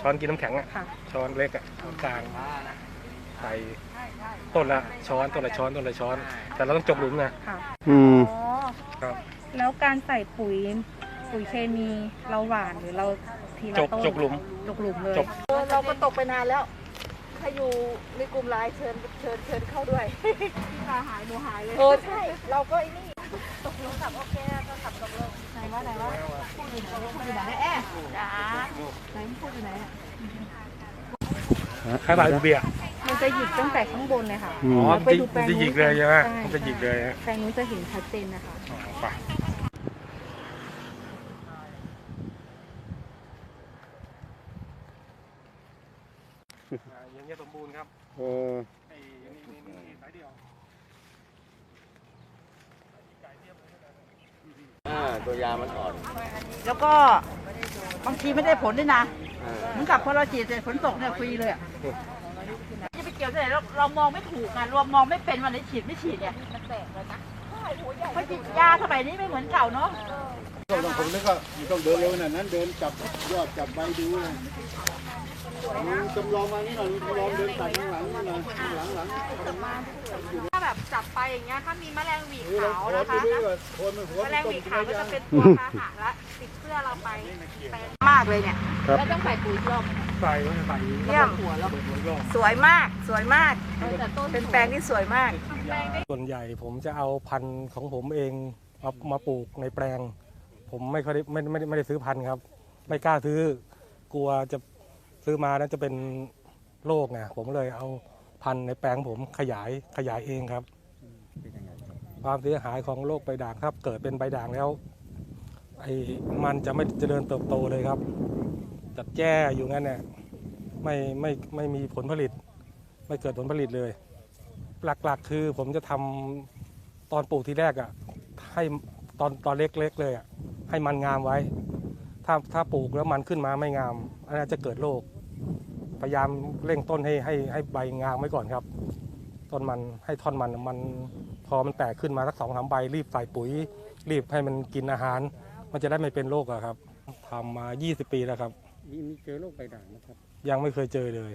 ช้อนกินน้ำแข็งอะ ค่ะ ช้อนเล็กอะช้อนกลางใส่ต้นละช้อนต้นละช้อนต้นละช้อน แต่เราต้องจกหลุมนะค่ะอืม อ๋อครับ แล้วการใส่ปุ๋ยปุ๋ยเคมีเราหวานหรือเราทีละจกต้นจกหลุม จกหลุมเลย จกเราก็ตกไปนานแล้ว ถ้าอยู่ในกลุ่มไลน์เชิญเชิญเชิญเข้าด้วยค่ะหายหนูหายเลย เออใช่ เราก็ไอ้นี่ต ไหนพูดอยู่ไหนอะคล้ายๆเบียร์มันจะหยิกตั้งแต่ข้างบนเลยค่ะอืมอ๋อแล้วมันไปจะดูแปลงมันจะหยิกนู้นเลยใช่ไหมใช่มันจะหยิกเลยฮะแปลงนู้นจะเห็นชัดเจนนะคะอ๋อไปอ่าอย่างเงี้ยสมบูรณ์ครับเออไอ้นี่นี่นี่นี่สายเดียวอ่าตัวยามันอ่อน แล้วก็บางทีไม่ได้ผลด้วยนะอ่า เหมือนกับพอเราฉีดเสร็จฝนตกเนี่ยฟรีเลยอะจะไปเกี่ยวที่ไหนเราเรามองไม่ถูกไงเรามองไม่เป็นวันไหนฉีดไม่ฉีดเนี่ยมันแปลกเลยนะเพราะฉีดยาสมัยนี้ไม่เหมือนเก่าเนาะก็ต้องผมนึกว่าไม่ต้องเดินเร็วขนาดนั้นเดินจับยอดจับใบดูนะมึงจำลองมานี่หน่อยมึงจำลองเดินตัดข้างหลังนี่หน่อยข้างหลังหลังถ้าแบบจับไปอย่างเงี้ยถ้ามีแมลงหวีเออเราขาวโคนนะไปคะเรื่อยๆโคนมันหัวแมมันลงตหกวีอยู่ขาวในก็จะยางเป็นตัวพาหะและติดเสื้อเราไปเป็นมากเลยเนี่ย ครับ แล้วต้องใส่ปุ๋ยรอบใส่ก็จะใส่เยี่ยม หัวแล้วหัวก็สวยมากสวยมากเป็นแปลงที่สวยมาก ส่วนใหญ่ผมจะเอาพันธุ์ของผมเองมามาปลูกในแปลง ผมไม่ค่อยได้ไม่ไม่ได้ไม่ได้ซื้อพันธุ์ครับ ไม่กล้าซื้อกลัวจะซื้อมาแล้วจะเป็นโรคไงผมเลยเอาพันธุ์ในแปลงผมขยายขยายเองครับ ความเสียหายของโรคใบด่างครับ เกิดเป็นใบด่างแล้ว ไอ้มันจะไม่เจริญเติบโตเลยครับ จัดแจ้อยู่งั้นเนี่ยไม่ไม่ไม่มีผลผลิต ไม่เกิดผลผลิตเลย หลักๆคือผมจะทำตอนปลูกทีแรกอะ่ะให้ตอนตอนเล็กๆเลยอะ่ะให้มันงามไว้ ถ้าถ้าปลูกแล้วมันขึ้นมาไม่งามอันนั้นจะเกิดโรคพยายามเร่งต้นให้ให้ให้ใบงามไว้ก่อนครับ ต้นมันให้ท่อนมันมันพอมันแตกขึ้นมาสักสองสามใบรีบใส่ปุ๋ย รีบให้มันกินอาหาร มันจะได้ไม่เป็นโรคอะครับทำมา 20 ปีแล้วครับ มีมีเจอโรคใบด่างนะครับ ยังไม่เคยเจอเลย